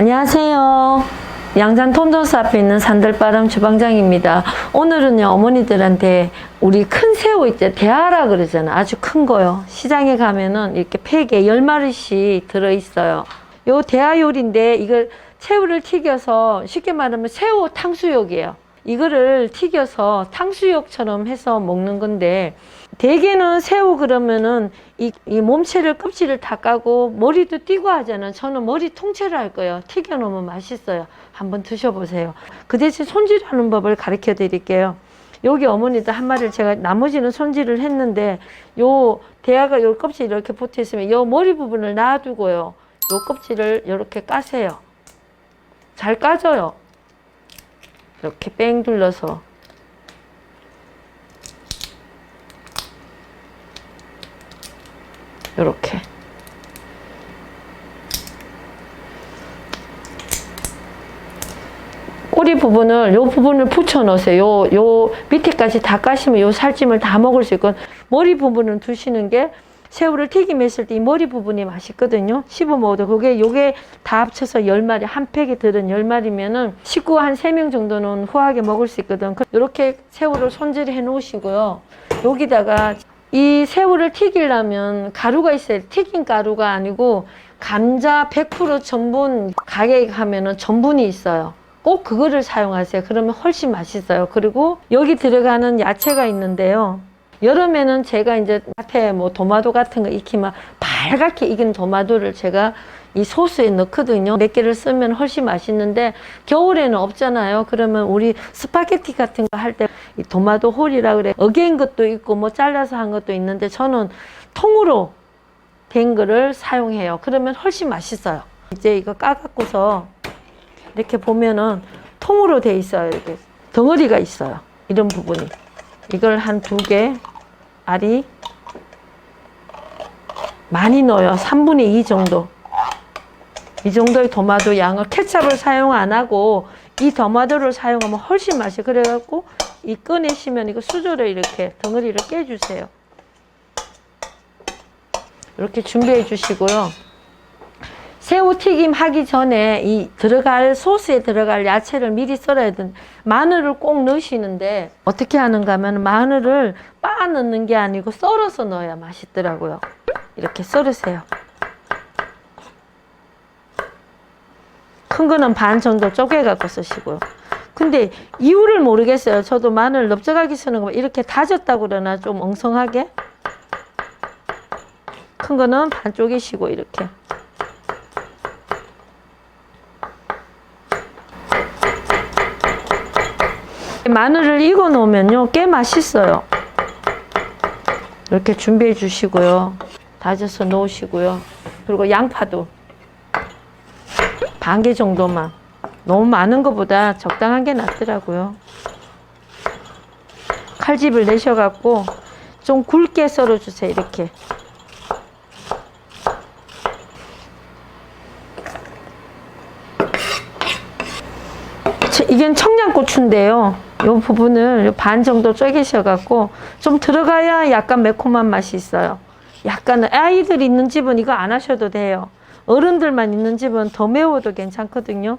안녕하세요. 양산 톰전스 앞에 있는 산들바람 주방장입니다. 오늘은요, 어머니들한테 우리 큰 새우 있죠? 대하라 그러잖아. 아주 큰 거요. 시장에 가면은 이렇게 팩에 10마리씩 들어있어요. 요 대하 요리인데 이걸 새우를 튀겨서 쉽게 말하면 새우 탕수육이에요. 이거를 튀겨서 탕수육처럼 해서 먹는 건데 대개는 새우 그러면은 이, 이 몸체를 껍질을 다 까고 머리도 띄고 하잖아. 저는 머리 통째로 할 거예요. 튀겨 놓으면 맛있어요. 한번 드셔보세요. 그 대신 손질하는 법을 가르쳐 드릴게요. 여기 어머니도 한 마리를 제가 나머지는 손질을 했는데 요 대야가 요 껍질 이렇게 붙어 있으면 요 머리 부분을 놔두고요. 요 껍질을 이렇게 까세요. 잘 까져요. 이렇게 뺑 둘러서 이렇게 꼬리 부분을 요 부분을 붙여 넣으세요. 요, 요 밑에까지 다 까시면 요 살찜을 다 먹을 수 있고 머리 부분은 두시는 게 새우를 튀김했을 때 이 머리 부분이 맛있거든요. 씹어 먹어도 그게 요게 다 합쳐서 10마리 한 팩에 들은 10마리면은 식구 한 3명 정도는 후하게 먹을 수 있거든. 이렇게 새우를 손질해 놓으시고요. 여기다가 이 새우를 튀기려면 가루가 있어요. 튀긴 가루가 아니고 감자 100% 전분 가게에 가면은 전분이 있어요. 꼭 그거를 사용하세요. 그러면 훨씬 맛있어요. 그리고 여기 들어가는 야채가 있는데요. 여름에는 제가 이제 앞에 뭐 도마도 같은 거 익히면 빨갛게 익은 도마도를 제가 이 소스에 넣거든요. 몇 개를 쓰면 훨씬 맛있는데 겨울에는 없잖아요. 그러면 우리 스파게티 같은 거 할 때 이 도마도 홀이라 그래. 어개인 것도 있고 뭐 잘라서 한 것도 있는데 저는 통으로 된 거를 사용해요. 그러면 훨씬 맛있어요. 이제 이거 까갖고서 이렇게 보면은 통으로 돼 있어요. 이렇게 덩어리가 있어요. 이런 부분이. 이걸 한 두 개, 알이 많이 넣어요. 3분의 2 정도. 이 정도의 토마토 양을 케찹을 사용 안 하고 이 토마토를 사용하면 훨씬 맛이 그래갖고 이 꺼내시면 이거 수저를 이렇게 덩어리를 깨주세요. 이렇게 준비해 주시고요. 새우 튀김 하기 전에 이 들어갈 소스에 들어갈 야채를 미리 썰어야 돼. 마늘을 꼭 넣으시는데 어떻게 하는가 하면 마늘을 빻아 넣는 게 아니고 썰어서 넣어야 맛있더라고요. 이렇게 썰으세요. 큰 거는 반 정도 쪼개 갖고 쓰시고요. 근데 이유를 모르겠어요. 저도 마늘 넓적하게 쓰는 거 이렇게 다졌다고 그러나 좀 엉성하게? 큰 거는 반 쪼개시고 이렇게. 마늘을 익어 놓으면요 꽤 맛있어요. 이렇게 준비해 주시고요. 다져서 놓으시고요. 그리고 양파도 반 개 정도만 너무 많은 것보다 적당한 게 낫더라고요 칼집을 내셔 갖고 좀 굵게 썰어 주세요 이렇게 저- 이건 청양고추인데요. 이 부분을 반 정도 쪼개셔 갖고 좀 들어가야 약간 매콤한 맛이 있어요. 약간 아이들 있는 집은 이거 안 하셔도 돼요. 어른들만 있는 집은 더 매워도 괜찮거든요.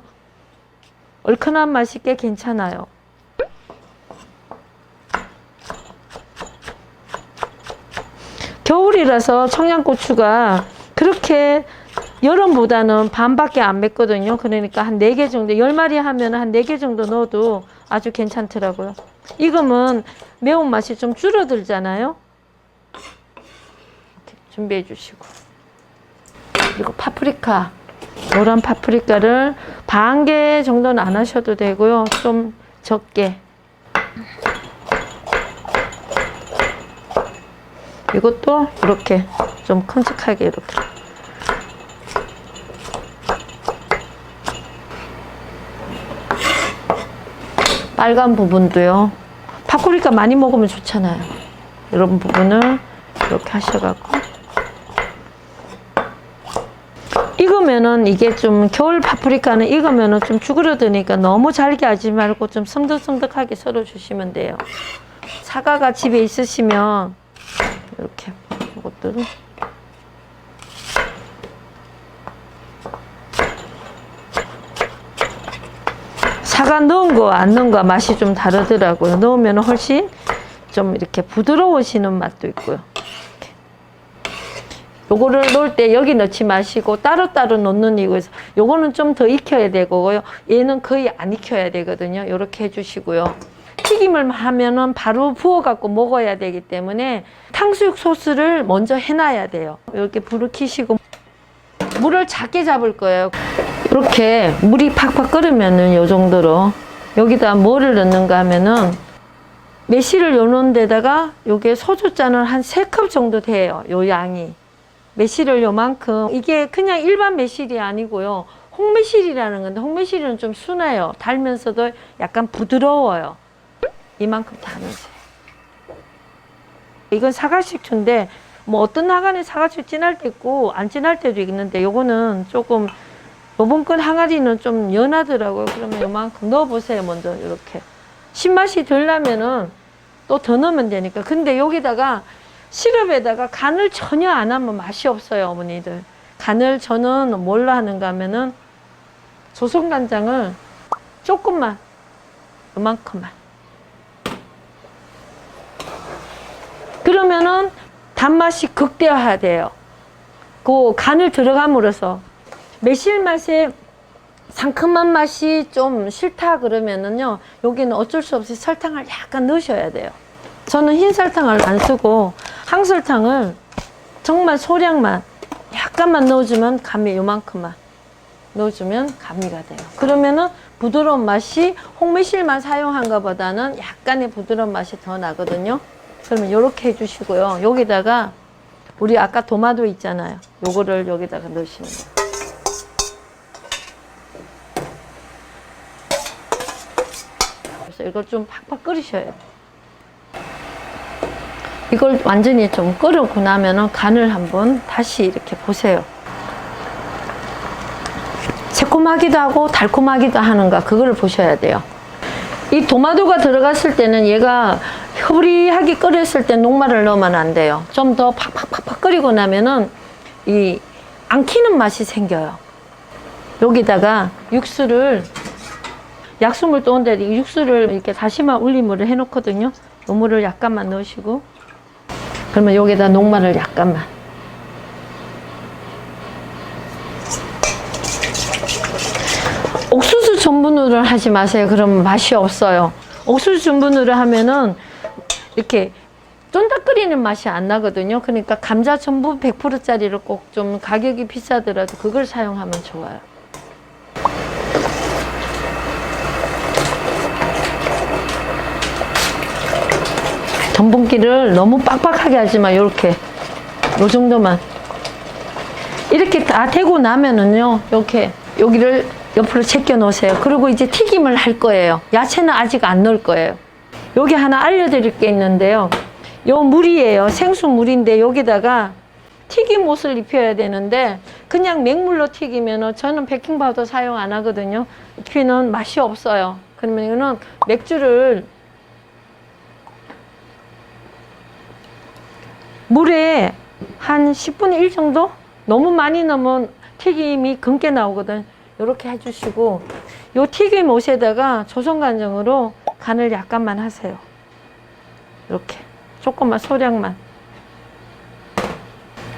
얼큰한 맛이 꽤 괜찮아요. 겨울이라서 청양고추가 그렇게 여름보다는 반밖에 안 맵거든요. 그러니까 한네개 정도, 열 마리 하면 한네개 정도 넣어도 아주 괜찮더라고요. 익으면 매운맛이 좀 줄어들잖아요. 준비해 주시고. 그리고 파프리카. 노란 파프리카를 반 개 정도는 안 하셔도 되고요. 좀 적게. 이것도 이렇게 좀 큼직하게 이렇게. 빨간 부분도요. 파프리카 많이 먹으면 좋잖아요. 이런 부분을 이렇게 하셔갖고. 익으면은 이게 좀 겨울 파프리카는 익으면은 좀 쭈그러드니까 너무 잘게 하지 말고 좀 성덕성덕하게 썰어 주시면 돼요. 사과가 집에 있으시면 이렇게 이것들은 사과 넣은 거 안 넣은 거 맛이 좀 다르더라고요. 넣으면 훨씬 좀 이렇게 부드러워지는 맛도 있고요. 요거를 넣을 때 여기 넣지 마시고 따로따로 넣는 이유에서 요거는 좀 더 익혀야 되고요. 얘는 거의 안 익혀야 되거든요. 요렇게 해주시고요. 튀김을 하면은 바로 부어 갖고 먹어야 되기 때문에 탕수육 소스를 먼저 해놔야 돼요. 이렇게 불을 켜시고 물을 작게 잡을 거예요. 이렇게 물이 팍팍 끓으면은 요 정도로 여기다 뭐를 넣는가 하면은 매실을 요런 데다가 요게 소주잔을 한 세 컵 정도 돼요. 요 양이. 매실을 요만큼 이게 그냥 일반 매실이 아니고요. 홍매실이라는 건데 홍매실은 좀 순해요. 달면서도 약간 부드러워요. 이만큼 다 넣으세요. 이건 사과식초인데 뭐 어떤 나간에 사과식초 진할 때 있고 안 진할 때도 있는데 요거는 조금 요번 건 항아리는 좀 연하더라고요. 그러면 요만큼 넣어보세요. 먼저 이렇게 신맛이 덜 나면은 또 더 넣으면 되니까. 근데 여기다가 시럽에다가 간을 전혀 안 하면 맛이 없어요, 어머니들. 간을 저는 뭘로 하는가 하면은 조선간장을 조금만 요만큼만 그러면은 단맛이 극대화돼요. 그 간을 들어감으로써 매실 맛에 상큼한 맛이 좀 싫다 그러면은요 여기는 어쩔 수 없이 설탕을 약간 넣으셔야 돼요. 저는 흰 설탕을 안 쓰고 항설탕을 정말 소량만 약간만 넣어주면 감미 요만큼만 넣어주면 감미가 돼요. 그러면은 부드러운 맛이 홍매실만 사용한 것보다는 약간의 부드러운 맛이 더 나거든요. 그러면 이렇게 해주시고요. 여기다가 우리 아까 도마도 있잖아요. 요거를 여기다가 넣으시면 돼요. 그래서 이걸 좀 팍팍 끓이셔야 돼요. 이걸 완전히 좀 끓이고 나면은 간을 한번 다시 이렇게 보세요. 새콤하기도 하고 달콤하기도 하는가 그거를 보셔야 돼요. 이 도마도가 들어갔을 때는 얘가 흐리하게 끓였을 때 녹말을 넣으면 안 돼요. 좀 더 팍팍팍팍 끓이고 나면은 이 안 키는 맛이 생겨요. 여기다가 육수를 약수물 또 온데 이 육수를 이렇게 다시마 울림물을 해놓거든요. 요 물을 약간만 넣으시고 그러면 여기다 녹말을 약간만 옥수수 전분으로 하지 마세요. 그러면 맛이 없어요. 옥수수 전분으로 하면은 이렇게 쫀득 끓이는 맛이 안 나거든요. 그러니까 감자 전분 100%짜리를 꼭 좀 가격이 비싸더라도 그걸 사용하면 좋아요. 전분기를 너무 빡빡하게 하지 마. 요렇게. 요 정도만. 이렇게 다 되고 나면은요. 이렇게 여기를 옆으로 제껴 놓으세요. 그리고 이제 튀김을 할 거예요. 야채는 아직 안 넣을 거예요. 여기 하나 알려드릴 게 있는데요. 요 물이에요. 생수 물인데 여기다가 튀김 옷을 입혀야 되는데 그냥 맹물로 튀기면은 저는 베킹 파우더 사용 안 하거든요. 입히는 맛이 없어요. 그러면 이거는 맥주를 물에 한 10분의 1 정도? 너무 많이 넣으면 튀김이 금게 나오거든. 이렇게 해주시고 요 튀김 옷에다가 조선 간장으로 간을 약간만 하세요. 이렇게 조금만 소량만.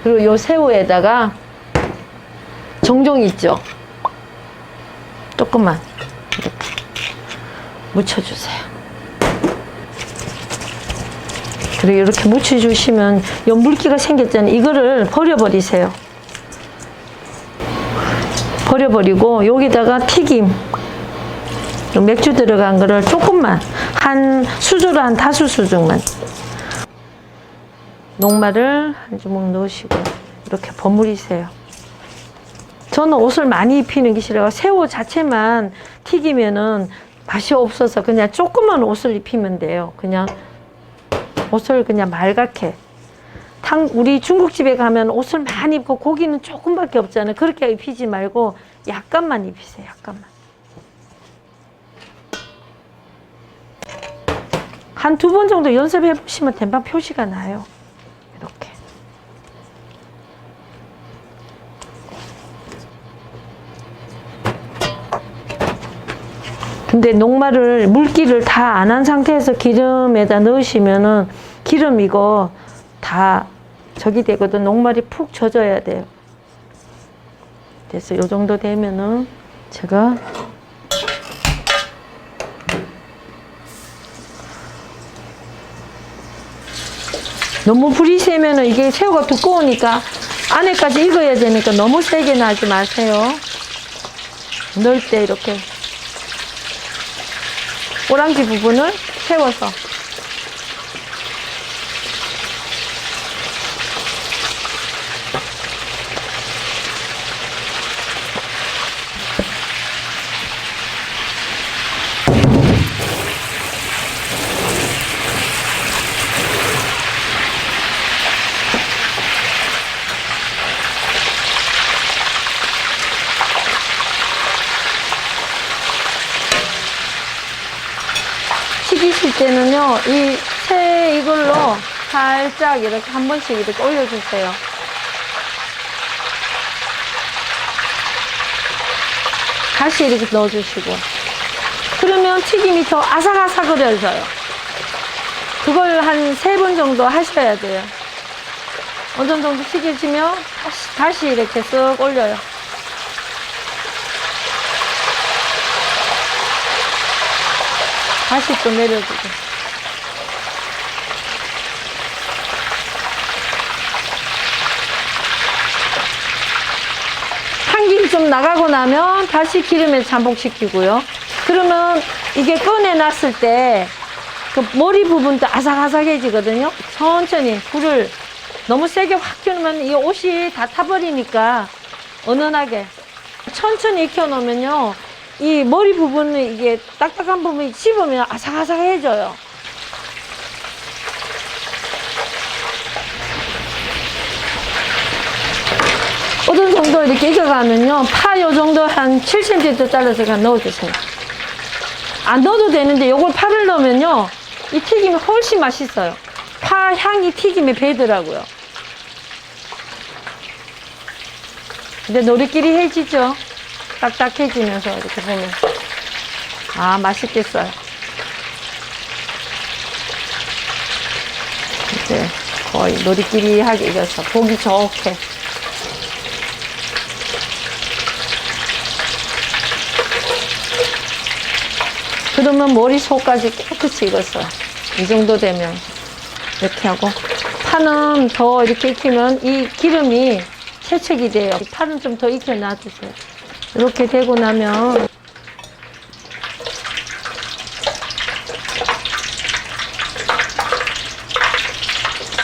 그리고 요 새우에다가 정종 있죠. 조금만 이렇게 묻혀주세요. 그리고 이렇게 묻혀주시면 요 물기가 생겼잖아요. 이거를 버려버리세요. 버려버리고 여기다가 튀김 요 맥주 들어간 거를 조금만 한 수저로 한 다섯 수저만 녹말을 한 주먹 넣으시고 이렇게 버무리세요. 저는 옷을 많이 입히는 게 싫어요. 새우 자체만 튀기면은 맛이 없어서 그냥 조그만 옷을 입히면 돼요. 그냥 옷을 그냥 말갛게. 탕, 우리 중국집에 가면 옷을 많이 입고 고기는 조금밖에 없잖아요. 그렇게 입히지 말고 약간만 입히세요. 약간만. 한 두 번 정도 연습해 보시면 된방 표시가 나요. 이렇게. 근데 녹말을 물기를 다 안 한 상태에서 기름에다 넣으시면은 기름 이거 다 저기 되거든. 녹말이 푹 젖어야 돼요. 됐어. 요 정도 되면은 제가 너무 불이 세면은 이게 새우가 두꺼우니까 안에까지 익어야 되니까 너무 세게 나지 마세요. 넣을 때 이렇게 오랑지 부분을 세워서 튀기실 때는요, 이 새 이걸로 살짝 이렇게 한 번씩 이렇게 올려주세요. 다시 이렇게 넣어주시고. 그러면 튀김이 더 아삭아삭거려져요. 그걸 한 세 번 정도 하셔야 돼요. 어느 정도 튀겨지면 다시, 다시 이렇게 쓱 올려요. 다시 또 내려주고. 향기 좀 나가고 나면 다시 기름에 잠복시키고요. 그러면 이게 꺼내놨을 때 그 머리 부분도 아삭아삭해지거든요. 천천히 불을 너무 세게 확 켜놓으면 이 옷이 다 타버리니까 은은하게 천천히 익혀놓으면요. 이 머리 부분은 이게 딱딱한 부분이 씹으면 아삭아삭해져요. 어느 정도 이렇게 익어가면요. 파 요 정도 한 7cm 잘라서 그냥 넣어주세요. 안 넣어도 되는데 요걸 파를 넣으면요. 이 튀김이 훨씬 맛있어요. 파 향이 튀김에 배더라고요. 근데 노리끼리 해지죠. 딱딱해지면서 이렇게 보면. 아, 맛있겠어요. 이제 거의 노리끼리 하게 익어서 보기 좋게. 그러면 머리 속까지 깨끗이 익었어요. 이 정도 되면. 이렇게 하고. 파는 더 이렇게 익히면 이 기름이 세척이 돼요. 파는 좀 더 익혀 놔주세요. 이렇게 되고 나면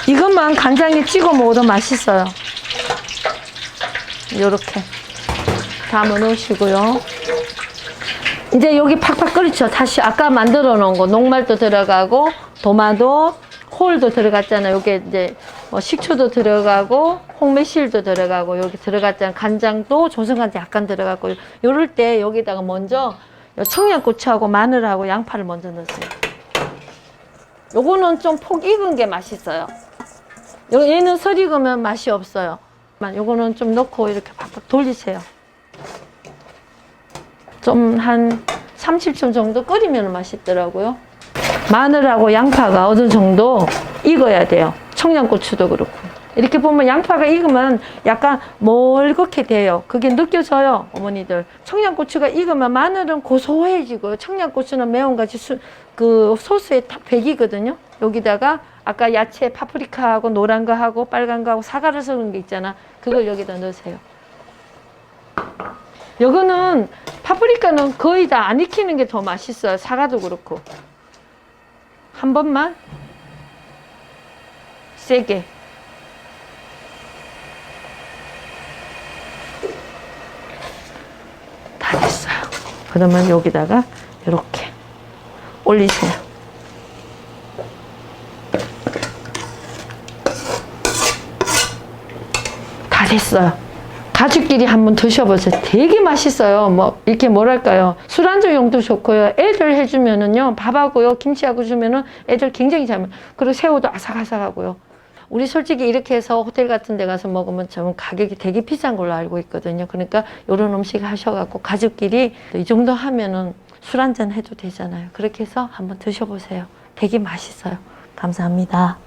이것만 간장에 찍어 먹어도 맛있어요. 이렇게 담아 놓으시고요. 이제 여기 팍팍 끓이죠. 다시 아까 만들어 놓은 거 녹말도 들어가고 도마도 홀도 들어갔잖아요. 여기 이제 뭐 식초도 들어가고 홍매실도 들어가고 여기 들어갔잖아요. 간장도 조선간장 약간 들어갔고 요럴 때 여기다가 먼저 청양고추하고 마늘하고 양파를 먼저 넣으세요. 요거는 좀 폭 익은 게 맛있어요. 요- 얘는 설 익으면 맛이 없어요. 요거는 좀 넣고 이렇게 팍팍 돌리세요. 좀 한 30초 정도 끓이면 맛있더라고요. 마늘하고 양파가 어느 정도 익어야 돼요. 청양고추도 그렇고. 이렇게 보면 양파가 익으면 약간 멀겋게 돼요. 그게 느껴져요, 어머니들. 청양고추가 익으면 마늘은 고소해지고 청양고추는 매운같이 수, 그 소스에 탁 배기거든요. 여기다가 아까 야채 파프리카하고 노란 거 하고 빨간 거 하고 사과를 섞은 게 있잖아. 그걸 여기다 넣으세요. 요거는 파프리카는 거의 다 안 익히는 게 더 맛있어요. 사과도 그렇고. 한 번만 세게 다 됐어요. 그러면 여기다가 이렇게 올리세요. 다 됐어요. 가족끼리 한번 드셔보세요. 되게 맛있어요. 뭐 이렇게 뭐랄까요. 술안주용도 좋고요. 애들 해주면은요 밥하고요 김치하고 주면은 애들 굉장히 잘 먹어요. 그리고 새우도 아삭아삭하고요. 우리 솔직히 이렇게 해서 호텔 같은 데 가서 먹으면 좀 가격이 되게 비싼 걸로 알고 있거든요. 그러니까 이런 음식 하셔갖고 가족끼리 이 정도 하면은 술 한잔 해도 되잖아요. 그렇게 해서 한번 드셔보세요. 되게 맛있어요. 감사합니다.